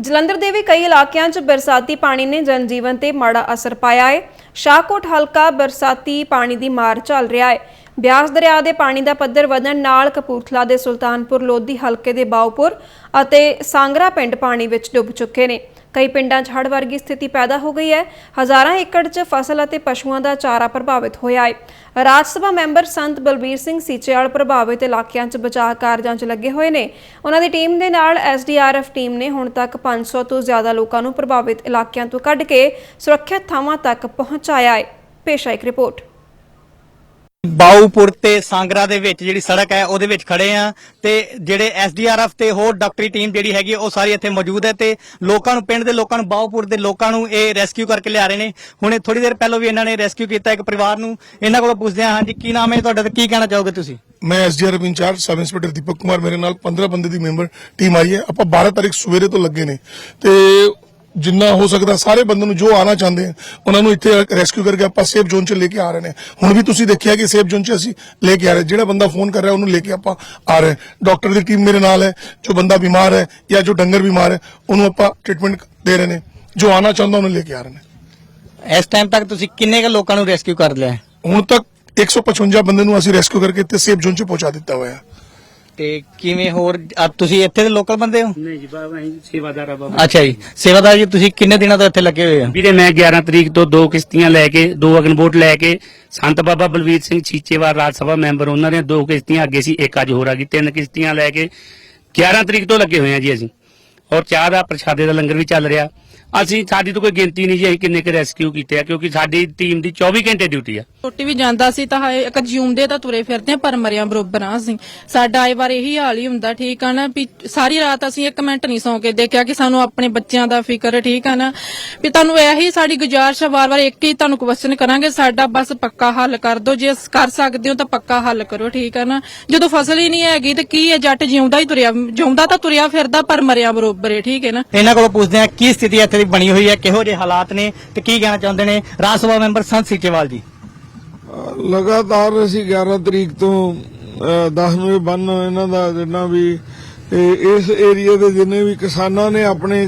ਜਲੰਧਰ ਦੇ ਵੀ ਕਈ ਇਲਾਕਿਆਂ 'ਚ ਬਰਸਾਤੀ ਪਾਣੀ ਨੇ ਜਨਜੀਵਨ ਤੇ ਮਾੜਾ ਅਸਰ ਪਾਇਆ ਹੈ ਸ਼ਾਹਕੋਟ ਹਲਕਾ ਬਰਸਾਤੀ ਪਾਣੀ ਦੀ ਮਾਰ ਚੱਲ ਰਿਹਾ ਹੈ ਬਿਆਸ ਦਰਿਆ ਦੇ ਪਾਣੀ ਦਾ ਪੱਧਰ ਵਧਣ ਨਾਲ ਕਪੂਰਥਲਾ ਦੇ ਸੁਲਤਾਨਪੁਰ ਲੋਧੀ ਹਲਕੇ ਦੇ ਬਾਉਪੁਰ ਅਤੇ ਸਾਂਗਰਾ ਪਿੰਡ ਪਾਣੀ ਵਿੱਚ ਡੁੱਬ ਚੁੱਕੇ ਨੇ। ਕਈ ਪਿੰਡਾਂ 'ਚ ਹੜ੍ਹ ਵਰਗੀ ਸਥਿਤੀ ਪੈਦਾ ਹੋ ਗਈ ਹੈ। ਹਜ਼ਾਰਾਂ ਏਕੜ 'ਚ ਫਸਲ ਅਤੇ ਪਸ਼ੂਆਂ ਦਾ ਚਾਰਾ ਪ੍ਰਭਾਵਿਤ ਹੋਇਆ ਹੈ। ਰਾਜ ਸਭਾ ਮੈਂਬਰ ਸੰਤ ਬਲਬੀਰ ਸਿੰਘ ਸੀਚੇਵਾਲ ਪ੍ਰਭਾਵਿਤ ਇਲਾਕਿਆਂ 'ਚ ਬਚਾਅ ਕਾਰਜਾਂ 'ਚ ਲੱਗੇ ਹੋਏ ਨੇ। ਉਹਨਾਂ ਦੀ ਟੀਮ ਦੇ ਨਾਲ ਐਸਡੀਆਰਐਫ ਟੀਮ ਨੇ ਹੁਣ ਤੱਕ 500 ਤੋਂ ਜ਼ਿਆਦਾ ਲੋਕਾਂ ਨੂੰ ਪ੍ਰਭਾਵਿਤ ਇਲਾਕਿਆਂ ਤੋਂ ਕੱਢ ਕੇ ਸੁਰੱਖਿਅਤ ਥਾਵਾਂ ਤੱਕ ਪਹੁੰਚਾਇਆ ਹੈ। ਪੇਸ਼ਾ ਇੱਕ ਰਿਪੋਰਟ। ਬਾਊਪੁਰ ਤੇ ਸਾਂਗਰਾ ਦੇ ਵਿੱਚ ਜਿਹੜੀ ਸੜਕ ਹੈ, ਉਹਦੇ ਵਿੱਚ ਖੜੇ ਆ ਤੇ ਜਿਹੜੇ ਐਸਡੀਆਰਐਫ ਤੇ ਹੋਰ ਡਾਕਟਰੀ ਟੀਮ ਜਿਹੜੀ ਹੈਗੀ ਉਹ ਸਾਰੀ ਇੱਥੇ ਮੌਜੂਦ ਹੈ ਤੇ ਲੋਕਾਂ ਨੂੰ, ਪਿੰਡ ਦੇ ਲੋਕਾਂ ਨੂੰ ਬਾਊਪੁਰ ਦੇ ਲੋਕਾਂ ਨੂੰ ਇਹ ਰੈਸਕਿਊ ਕਰਕੇ ਲਿਆ ਰਹੇ ਨੇ। ਹੁਣੇ ਥੋੜੀ ਦੇਰ ਪਹਿਲਾਂ ਵੀ ਇਹਨਾਂ ਨੇ ਰੈਸਕਿਊ ਕੀਤਾ ਇੱਕ ਪਰਿਵਾਰ ਨੂੰ। ਇਹਨਾਂ ਕੋਲੋਂ ਪੁੱਛਦੇ ਹਾਂ, ਹਾਂਜੀ, ਕੀ ਨਾਮ ਹੈ ਤੁਹਾਡਾ ਤੇ ਕੀ ਕਹਿਣਾ ਚਾਹੋਗੇ ਤੁਸੀਂ? ਮੈਂ SDRF in charge sub inspector Deepak Kumar ਮੇਰੇ ਨਾਲ 15 ਬੰਦੇ ਦੀ ਮੈਂਬਰ ਟੀਮ ਆਈ ਹੈ। ਆਪਾਂ 12 ਤਾਰੀਖ ਸਵੇਰੇ ਤੋਂ ਲੱਗੇ ਨੇ ਤੇ ਜਿੰਨਾ ਹੋ ਸਕਦਾ ਸਾਰੇ ਬੰਦੇ ਨੂੰ ਜੋ ਆਣਾ ਚਾਹੁੰਦੇ ਆ ਉਹਨਾਂ ਨੂੰ ਇੱਥੇ ਰੈਸਕਿਊ ਕਰਕੇ ਆਪਾਂ ਸੇਫ ਜ਼ੋਨ 'ਚ ਲੈ ਕੇ ਆ ਰਹੇ ਨੇ। ਹੁਣ ਵੀ ਤੁਸੀਂ ਦੇਖਿਆ ਕਿ ਸੇਫ ਜ਼ੋਨ 'ਚ ਅਸੀਂ ਲੈ ਕੇ ਆ ਰਹੇ। ਜਿਹੜਾ ਬੰਦਾ ਫੋਨ ਕਰ ਰਿਹਾ ਉਹਨੂੰ ਲੈ ਕੇ ਆਪਾਂ ਆ ਰਹੇ। ਡਾਕਟਰ ਦੀ ਟੀਮ ਮੇਰੇ ਨਾਲ ਹੈ ਜੋ ਬੰਦਾ ਬਿਮਾਰ ਹੈ ਜਾਂ ਜੋ ਡੰਗਰ ਬਿਮਾਰ ਹੈ ਉਹਨੂੰ ਆਪਾਂ ਟ੍ਰੀਟਮੈਂਟ ਦੇ ਰਹੇ ਨੇ। ਜੋ ਆਣਾ ਚਾਹੁੰਦਾ ਉਹਨੂੰ ਲੈ ਕੇ ਆ ਰਹੇ ਨੇ। ਇਸ ਟਾਈਮ ਤੱਕ ਤੁਸੀਂ ਕਿੰਨੇ ਕੁ ਲੋਕਾਂ ਨੂੰ ਰੈਸਕਿਊ ਕਰ ਲਿਆ? ਹੁਣ ਤੱਕ 155 ਬੰਦੇ ਨੂੰ ਅਸੀਂ ਰੈਸਕਿਊ ਕਰਕੇ ਇੱਥੇ ਸੇਫ ਜ਼ੋਨ 'ਚ ਪਹੁੰਚਾ ਦਿੱਤਾ ਹੋਇਆ ਹੈ। ਤੇ ਕਿਵੇਂ ਹੋਰ ਆ ਤੁਸੀਂ ਇੱਥੇ ਦੇ ਲੋਕਲ ਬੰਦੇ ਹੋ? ਨਹੀਂ ਜੀ ਬਾਬਾ ਅਸੀਂ ਸੇਵਾਦਾਰ ਆ ਬਾਬਾ। ਅੱਛਾ ਜੀ ਸੇਵਾਦਾਰ ਜੀ ਤੁਸੀਂ ਕਿੰਨੇ ਦਿਨਾਂ ਤੋਂ ਇੱਥੇ ਲੱਗੇ ਹੋਏ ਆ? ਵੀਰੇ ਮੈਂ 11 ਤਰੀਕ ਤੋਂ ਦੋ ਕਿਸ਼ਤੀਆਂ ਲੈ ਕੇ ਦੋ ਅਗਨਬੋਟ ਲੈ ਕੇ ਸੰਤ ਬਾਬਾ ਬਲਵੀਰ ਸਿੰਘ ਚੀਚੇਵਾਲ ਰਾਜ ਸਭਾ ਮੈਂਬਰ ਉਹਨਾਂ ਦੀਆਂ ਦੋ ਕਿਸ਼ਤੀਆਂ ਅੱਗੇ ਸੀ ਇੱਕ ਅੱਜ ਹੋਰ ਆ ਗਈ ਤਿੰਨ ਕਿਸ਼ਤੀਆਂ ਲੈ ਕੇ 11 ਤਰੀਕ ਤੋਂ ਲੱਗੇ ਹੋਏ ਆ ਜੀ ਅਸੀਂ। ਔਰ ਚਾਹ ਦਾ ਪ੍ਰਸ਼ਾਦੇ ਦਾ ਲੰਗਰ ਵੀ ਚੱਲ ਰਿਹਾ। ਅਸੀਂ ਸਾਡੀ ਤਾਂ ਕੋਈ ਗਿਣਤੀ ਨਹੀਂ ਜੀ ਅਸੀਂ ਕਿੰਨੇ ਕੁ ਰੈਸਕਿਊ ਕੀਤੇ ਆ ਕਿਉਂਕਿ ਸਾਡੀ ਟੀਮ ਦੀ 24 ਘੰਟੇ ਡਿਊਟੀ ਆ। ਛੋਟੀ ਵੀ ਜਾਂਦਾ ਸੀ ਤਾਂ ਹਾਏ ਇੱਕ ਜਿਉਂਦੇ ਤਾਂ ਤੁਰੇ ਫਿਰਦੇ ਆ, ਪਰ ਮਰਿਆਂ ਬਰੋਬਰ ਆ ਅਸੀਂ। ਸਾਡਾ ਆਏ ਵਾਰ ਇਹੀ ਹਾਲ ਹੀ ਹੁੰਦਾ ਠੀਕ ਆ ਨਾ ਵੀ ਸਾਰੀ ਰਾਤ ਅਸੀਂ ਇੱਕ ਮਿੰਟ ਨਹੀਂ ਸੌਂ ਕੇ ਦੇਖਿਆ ਕਿ ਸਾਨੂੰ ਆਪਣੇ ਬੱਚਿਆਂ ਦਾ ਫਿਕਰ ਠੀਕ ਆ ਨਾ। ਵੀ ਤੁਹਾਨੂੰ ਇਹੀ ਸਾਡੀ ਗੁਜ਼ਾਰਿਸ਼ ਆ ਵਾਰ-ਵਾਰ ਇੱਕ ਹੀ ਤੁਹਾਨੂੰ ਕੁਐਸਚਨ ਕਰਾਂਗੇ ਸਾਡਾ ਬਸ ਪੱਕਾ ਹੱਲ ਕਰ ਦਿਓ। ਜੇ ਕਰ ਸਕਦੇ ਹੋ ਤਾਂ ਪੱਕਾ ਹੱਲ ਕਰੋ ਠੀਕ ਆ ਨਾ। ਜਦੋਂ ਫਸਲ ਹੀ ਨਹੀਂ ਹੈਗੀ ਤੇ ਕੀ ਹੈ ਜੱਟ ਜਿਉਂਦਾ ਹੀ ਤੁਰਿਆ ਜਿਉਂਦਾ ਤਾਂ ਤੁਰਿਆ ਫਿਰਦਾ ਪਰ ਮਰਿਆਂ ਬਰੋਬਰ ਹੈ ਠੀਕ ਹੈ ਨਾ? ਇਹਨਾਂ ਕੋਲੋਂ ਪੁੱਛਦੇ ਹਾਂ ਕੀ ਸਥਿਤੀ ਇੱਥੇ ਦੀ ਬਣੀ ਹੋਈ ਹੈ ਕਿਹੋ ਜਿਹੇ ਹਾਲਾਤ ਨੇ ਤੇ ਕੀ ਕਹਿਣਾ ਚਾਹੁੰਦੇ ਨੇ ਰਾਜ ਸਭਾ ਮੈਂਬਰ ਸੰਤ ਸੀਚੇਵਾਲ ਜੀ? ਲਗਾਤਾਰ ਅਸੀਂ 11 ਤਰੀਕ ਤੋਂ 10ਵੇਂ ਬੰਨ ਇਹਨਾਂ ਦਾ ਜਿੰਨਾ ਵੀ ਇਸ ਏਰੀਆ ਦੇ ਜਿੰਨੇ ਵੀ ਕਿਸਾਨਾਂ ਨੇ ਆਪਣੇ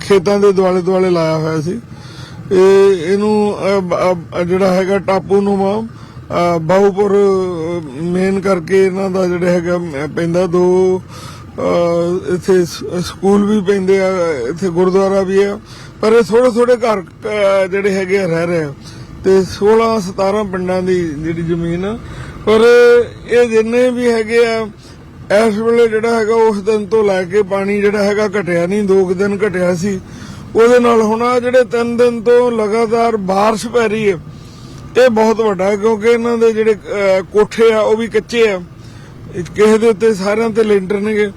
ਖੇਤਾਂ ਦੇ ਦੁਆਲੇ ਦੁਆਲੇ ਲਾਇਆ ਹੋਇਆ ਸੀ। ਇਹ ਇਹਨੂੰ ਜਿਹੜਾ ਹੈਗਾ ਟਾਪੂ ਨੂੰ ਬਾਹੂਪੁਰ ਮੇਨ ਕਰਕੇ ਇਹਨਾਂ ਦਾ ਜਿਹੜਾ ਹੈਗਾ ਪੈਂਦਾ ਦੋ ਇੱਥੇ ਸਕੂਲ ਵੀ ਪੈਂਦੇ ਆ, ਇੱਥੇ ਗੁਰਦੁਆਰਾ ਵੀ ਆ, ਪਰ ਇਹ ਥੋੜੇ ਥੋੜੇ ਘਰ ਜਿਹੜੇ ਹੈਗੇ ਆ, ਰਹਿ ਰਹੇ ਆ। ਤੇ 16 17 ਪਿੰਡਾਂ ਦੀ ਜਿਹੜੀ ਜ਼ਮੀਨ ਆ, ਪਰ ਇਹ ਜਿੰਨੇ ਵੀ ਹੈਗੇ ਆ, ਇਸ ਵੇਲੇ ਜਿਹੜਾ ਹੈਗਾ, ਉਸ ਦਿਨ ਤੋਂ ਲੈ ਕੇ ਪਾਣੀ ਜਿਹੜਾ ਹੈਗਾ ਘਟਿਆ ਨਹੀਂ, ਦੋ ਕੁ ਦਿਨ ਘਟਿਆ ਸੀ। ਉਹਦੇ ਨਾਲ ਹੁਣ ਆਹ ਜਿਹੜੇ ਤਿੰਨ ਦਿਨ ਤੋਂ ਲਗਾਤਾਰ ਬਾਰਿਸ਼ ਪੈ ਰਹੀ ਹੈ, ਇਹ ਬਹੁਤ ਵੱਡਾ ਕਿਉਂਕਿ ਇਹਨਾਂ ਦੇ ਜਿਹੜੇ ਕੋਠੇ ਆ, ਉਹ ਵੀ ਕੱਚੇ ਆ। ਕਿਸੇ ਦੇ ਉੱਤੇ ਸਾਰਿਆਂ ਤੇ ਲੈਂਟਰ ਨੇਗੇ।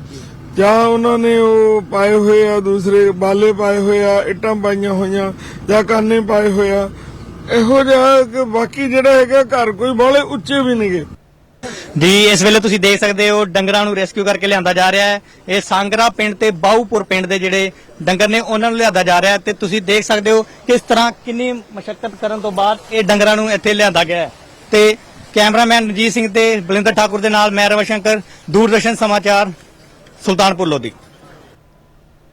ਜਾਂ ਉਹਨਾਂ ਨੇ ਉਹ ਪਾਏ ਹੋਏ ਆ, ਦੂਸਰੇ ਬਾਲੇ ਪਾਏ ਹੋਏ ਆ, ਇੱਟਾਂ ਪਾਈਆਂ ਹੋਈਆਂ, ਜਾਂ ਕਾਨੇ ਪਾਏ ਹੋਏ ਆ। ਇਹੋ ਜਿਹਾ ਕਿ ਬਾਕੀ ਜਿਹੜਾ ਹੈਗਾ ਘਰ ਕੋਈ ਬਾਹਲੇ ਉੱਚੇ ਵੀ ਨਹੀਂਗੇ ਜੀ, ਇਸ ਵੇਲੇ ਤੁਸੀਂ ਦੇਖ ਸਕਦੇ ਹੋ, ਡੰਗਰਾਂ ਨੂੰ ਰੈਸਕਿਊ ਕਰਕੇ ਲਿਆਂਦਾ ਜਾ ਰਿਹਾ ਹੈ। ਇਹ ਸਾਂਗਰਾ ਪਿੰਡ ਤੇ ਬਾਊਪੁਰ ਪਿੰਡ ਦੇ ਜਿਹੜੇ ਡੰਗਰ ਨੇ, ਉਹਨਾਂ ਨੂੰ ਲਿਆਂਦਾ ਜਾ ਰਿਹਾ ਹੈ। ਤੇ ਤੁਸੀਂ ਦੇਖ ਸਕਦੇ ਹੋ ਕਿਸ ਤਰ੍ਹਾਂ ਕਿੰਨੀ ਮਸ਼ੱਕਤ ਕਰਨ ਤੋਂ ਬਾਅਦ ਇਹ ਡੰਗਰਾਂ ਨੂੰ ਇੱਥੇ ਲਿਆਂਦਾ ਗਿਆ ਹੈ। ਤੇ ਕੈਮਰਾਮੈਨ ਰਣਜੀਤ ਸਿੰਘ ਤੇ ਬਲਿੰਦਰ ਠਾਕੁਰ ਦੇ ਨਾਲ ਮੈਂ ਰਵਿਸ਼ੰਕਰ ਦੂਰਦਰਸ਼ਨ ਸਮਾਚਾਰ ਸੁਲਤਾਨਪੁਰ ਲੋਧੀ।